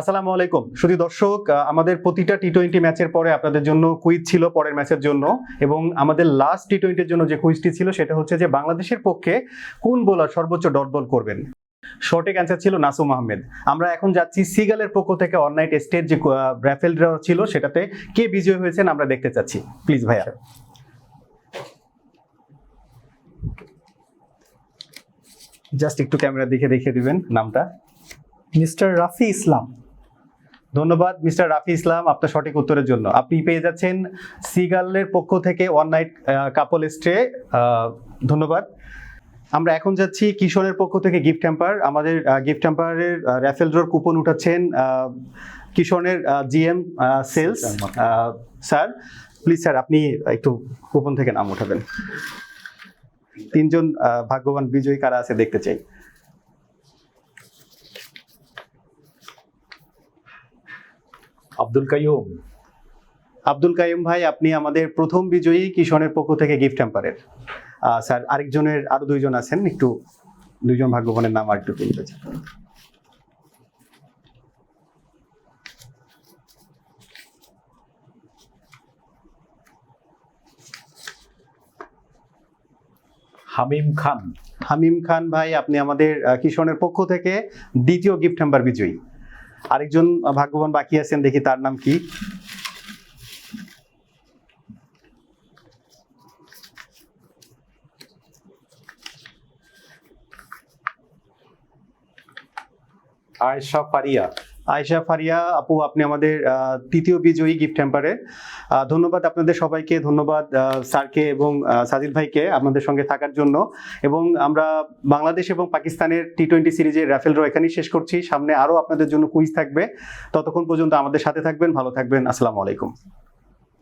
আসসালামু আলাইকুম। শুধু দর্শক আমাদের প্রতিটা টি টোয়েন্টি ম্যাচের পরে আপনাদের জন্য কুইজ ছিল পরের ম্যাচের জন্য এবং আমাদের লাস্ট টি টোয়েন্টির জন্য যে কুইজটি ছিল সেটা হচ্ছে যে বাংলাদেশের পক্ষে কোন বোলার সর্বোচ্চ ডট বল করবেন? শর্টেক অ্যান্সার ছিল নাসুম আহমেদ। আমরা এখন যাচ্ছি সিগালের পক্ষ থেকে অনলাইট স্টেট যে র্যাফেল ড্র ছিল সেটাতে কে বিজয়ী হয়েছেন আমরা দেখতে চাচ্ছি। প্লিজ ভাইয়া। জাস্ট একটু ক্যামেরার দিকে দেখিয়ে দিবেন নামটা। মিস্টার রাফি ইসলাম। ধন্যবাদ মিস্টার রাফি ইসলাম আপনার সঠিক উত্তরের জন্য। আপনি পেয়ে যাচ্ছেন সিগালের পক্ষ থেকে ওয়ান নাইট কাপল স্টে ধন্যবাদ। আমরা এখন যাচ্ছি কিশোরের পক্ষ থেকে গিফট হ্যাম্পার আমাদের গিফট হ্যাম্পারের র্যাফেল ড্রর কুপন উঠাচ্ছেন কিশোরের GM sales sir please sir আপনি একটু কুপন থেকে নাম উঠাবেন। তিনজন ভাগ্যবান বিজয়ী কারা আছে দেখতে চাই। আব্দুল কাইয়ুম। আব্দুল কাইম ভাই আপনি আমাদের প্রথম বিজয়ী কিশনের পক্ষ থেকে গিফট হ্যাম্পারের স্যার আরেকজনের আরও দুইজন আছেন একটু দুইজন ভাগ্যবানের নাম আর একটু তুলতে চাই। হামিম খান। হামিম খান ভাই আপনি আমাদের কিশনের পক্ষ থেকে দ্বিতীয় গিফট হ্যাম্পার বিজয়ী। আরেকজন ভাগ্যবান বাকি আছেন দেখি তার নাম কি? আয়সা ফারিয়া। আয়শা ফারিয়া, আপু, আপনি আমাদের তৃতীয় বিজয়ী গিফট হ্যাম্পারে ধন্যবাদ আপনাদের সবাইকে, ধন্যবাদ স্যারকে এবং সাজিদ ভাইকে আপনাদের সঙ্গে থাকার জন্য। এবং আমরা বাংলাদেশ এবং পাকিস্তানের টি টোয়েন্টি সিরিজের র্যাফেল ড্র এখানেই শেষ করছি। সামনে আরও আপনাদের জন্য কুইজ থাকবে। ততক্ষণ পর্যন্ত আমাদের সাথে থাকবেন, ভালো থাকবেন। আসসালামু আলাইকুম।